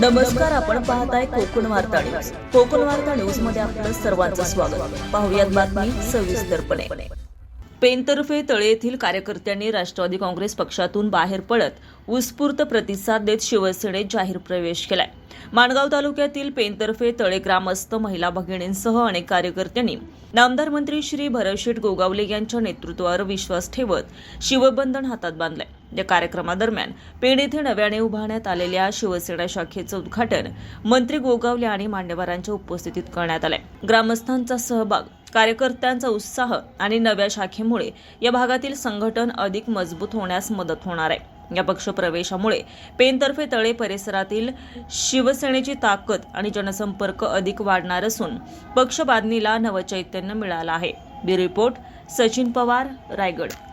नमस्कार आपण पाहताय कोकण वार्ता न्यूज. कोकण वार्ता न्यूजमध्ये आपलं सर्वांचं स्वागत. पाहुयात बातमी सविस्तरपणे पेनतर्फे तळे येथील कार्यकर्त्यांनी राष्ट्रवादी काँग्रेस पक्षातून बाहेर पडत उत्स्फूर्त प्रतिसाद देत शिवसेनेत जाहीर प्रवेश केलाय. माणगाव तालुक्यातील पेनतर्फे तळे ग्रामस्थ महिला भगिनींसह अनेक कार्यकर्त्यांनी नामदार मंत्री श्री भरतशेठ गोगावले यांच्या नेतृत्वावर विश्वास ठेवत शिवबंधन हातात बांधलंय. या कार्यक्रमादरम्यान पेण येथे नव्याने उभारण्यात आलेल्या शिवसेना शाखेचं उद्घाटन मंत्री गोगावले आणि मान्यवरांच्या उपस्थितीत करण्यात आलंय. ग्रामस्थांचा सहभाग कार्यकर्त्यांचा उत्साह आणि नव्या शाखेमुळे या भागातील संघटन अधिक मजबूत होण्यास मदत होणार आहे. या पक्षप्रवेशामुळे पेनतर्फे तळे परिसरातील शिवसेनेची ताकद आणि जनसंपर्क अधिक वाढणार असून पक्ष बांधणीला नवचैतन्य मिळालं आहे. बी रिपोर्ट सचिन पवार रायगड.